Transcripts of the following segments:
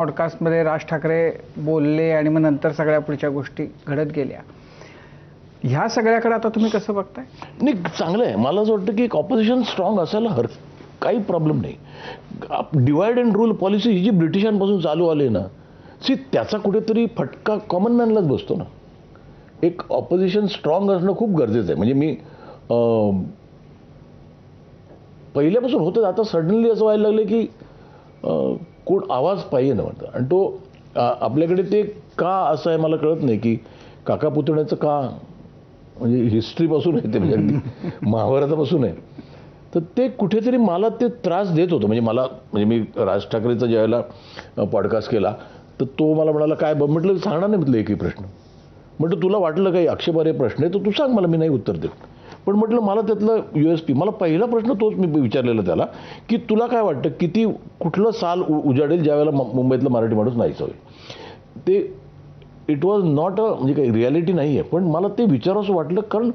पॉडकास्टमध्ये राज ठाकरे बोलले आणि मग नंतर सगळ्या पुढच्या गोष्टी घडत गेल्या. ह्या सगळ्याकडे आता तुम्ही कसं बघताय? नाही चांगलं आहे. मला असं वाटतं की एक ऑपोजिशन स्ट्रॉंग असायला हर काही प्रॉब्लेम नाही. डिवाइड अँड रूल पॉलिसी ही जी ब्रिटिशांपासून चालू आली ना सी त्याचा कुठेतरी फटका कॉमन मॅनलाच बसतो ना. एक ऑपोजिशन स्ट्रॉंग असणं खूप गरजेचं आहे. म्हणजे मी पहिल्यापासून होतं. आता सडनली असं व्हायला लागलं की कोण आवाज पाहिजे ना म्हणतं. आणि तो आपल्याकडे ते का असं आहे मला कळत नाही की काका पुतण्याचं का? म्हणजे हिस्ट्रीपासून आहे ते म्हणजे अगदी. महाभारतापासून आहे. तर ते कुठेतरी मला ते त्रास देत होतं. म्हणजे मला म्हणजे मी राज ठाकरेचा ज्यावेळेला पॉडकास्ट केला तर तो मला म्हणाला काय ब? म्हटलं सांगणार नाही म्हटलं एकही प्रश्न. म्हटलं तुला वाटलं काही आक्षेपार्ह प्रश्न आहे तर तू सांग मला मी नाही उत्तर देत. पण म्हटलं मला त्यातलं यू एस पी मला पहिला प्रश्न तोच मी विचारलेला त्याला की तुला काय वाटतं किती कुठलं साल उजाडेल ज्यावेळेला मुंबईतलं मुंबईतला मराठी माणूस नाहीच होईल? ते इट वॉज नॉट अ म्हणजे काही रियालिटी नाही आहे पण मला ते विचारावंसं वाटलं कारण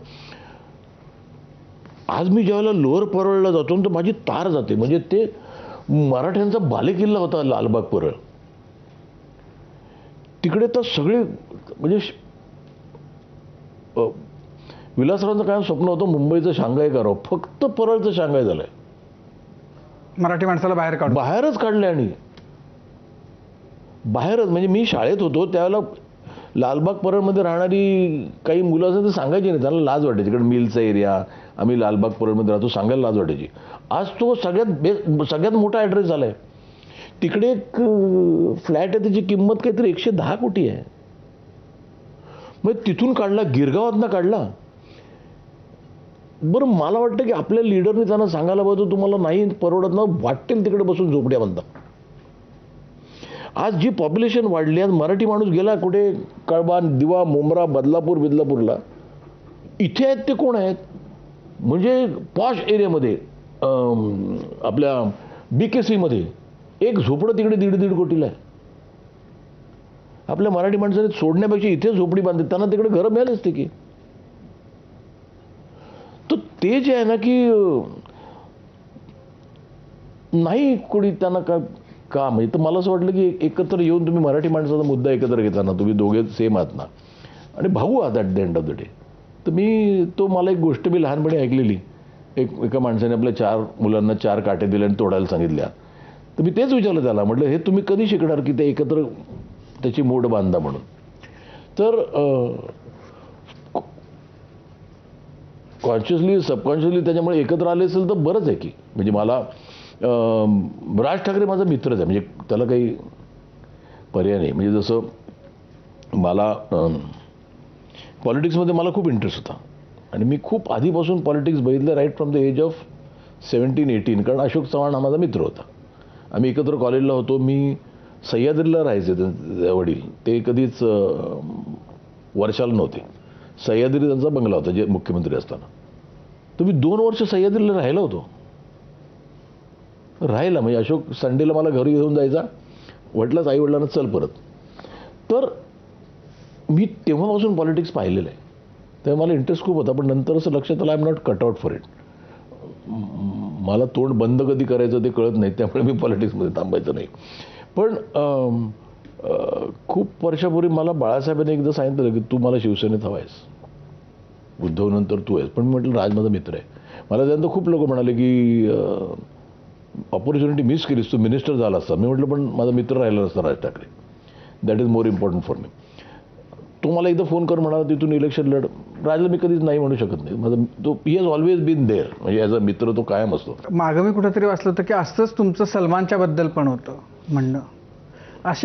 आज मी ज्यावेळेला लोअर परळला जातो तर माझी तार जाते. म्हणजे ते मराठ्यांचा बालेकिल्ला होता लालबाग परळ. तिकडे तर सगळे म्हणजे विलासरावांचं काय स्वप्न होतं मुंबईचं शांघाय करावं. फक्त परळचं शांघाय झालंय. मराठी माणसाला बाहेर काढू बाहेरच काढले आणि. बाहेरच म्हणजे मी शाळेत होतो त्यावेळेला लालबाग परळमध्ये राहणारी काही मुलं असं ते सांगायची नाही. त्यांना लाज वाटायची. कारण मिलचा एरिया आम्ही लालबाग परळमध्ये राहतो सांगायला लाज वाटायची. आज तो सगळ्यात बे सगळ्यात मोठा ॲड्रेस झाला आहे तिकडे एक फ्लॅट आहे त्याची किंमत काहीतरी एकशे दहा कोटी आहे. मग तिथून काढला गिरगावातनं काढला. बरं मला वाटतं की आपल्या लिडरने त्यांना सांगायला पाहिजे तुम्हाला नाही परवडत ना वाटेल तिकडे बसून झोपड्या बांधा आज जी पॉप्युलेशन वाढली आज मराठी माणूस गेला कुठे कळबा दिवा मुंब्रा बदलापूर बिदलापूरला इथे आहेत ते कोण आहेत? म्हणजे पॉश एरियामध्ये आपल्या बी के सीमध्ये एक झोपडं तिकडे दीड दीड कोटीला आहे. आपल्या मराठी माणसाने सोडण्यापेक्षा इथे झोपडी बांधते त्यांना तिकडे घरं मिळाली असते की. ते जे आहे ना की नाही कोणी त्यांना का का म्हणजे तर मला असं वाटलं की एकत्र येऊन तुम्ही मराठी माणसाचा मुद्दा एकत्र घेताना तुम्ही दोघे सेम आहात ना. आणि भाऊ आहात at the end of the day तर मी तो मला एक गोष्ट मी लहानपणी ऐकलेली. एक एका माणसाने आपल्या चार मुलांना चार काटे दिले आणि तोडायला सांगितल्या. तर मी तेच विचारलं त्याला. म्हटलं हे तुम्ही कधी शिकणार की ते एकत्र त्याची मोड बांधा म्हणून? तर कॉन्शियसली सबकॉन्शियसली त्याच्यामुळे एकत्र आले असेल तर बरंच आहे की. म्हणजे मला राज ठाकरे माझा मित्रच आहे. म्हणजे त्याला काही पर्याय नाही. म्हणजे जसं मला पॉलिटिक्समध्ये मला खूप इंटरेस्ट होता. आणि मी खूप आधीपासून पॉलिटिक्स बघितलं right from the age of seventeen eighteen कारण अशोक चव्हाण हा माझा मित्र होता. आम्ही एकत्र कॉलेजला होतो. मी सह्याद्रीला राहायचे वडील. ते कधीच वर्षाला नव्हते. सह्याद्री त्यांचा बंगला होता जे मुख्यमंत्री असताना. तुम्ही दोन वर्ष सह्याद्रीला राहिला होतो. राहिला म्हणजे अशोक संडेला मला घरी घेऊन जायचा. म्हटलंच आई वडिलांना चल परत. तर मी तेव्हापासून पॉलिटिक्स पाहिलेलं आहे. तेव्हा मला इंटरेस्ट खूप होता पण नंतर असं लक्षात आलं I am not cut out for it मला तोंड बंद कधी करायचं ते कळत नाही त्यामुळे मी पॉलिटिक्समध्ये थांबायचं नाही. पण खूप वर्षापूर्वी मला बाळासाहेबांनी एकदा सांगितलं की तू मला शिवसेनेत हवायस उद्धवनंतर तू आहेस. पण म्हटलं राज माझा मित्र आहे. मला त्यानंतर खूप लोक म्हणाले की ऑपॉर्च्युनिटी मिस केलीस तू मिनिस्टर झाला असता. मी म्हटलं पण माझा मित्र राहिला नसता Raj Thackeray. That is more important for me तो मला एकदा फोन कर म्हणाला तिथून इलेक्शन लढ. राजला मी कधीच नाही म्हणू शकत नाही. माझा तो he has always been there म्हणजे ॲज अ मित्र तो कायम असतो. मागं मी कुठेतरी वाचलं होतं की असंच तुमचं सलमानच्या बद्दल पण होतं म्हणणं.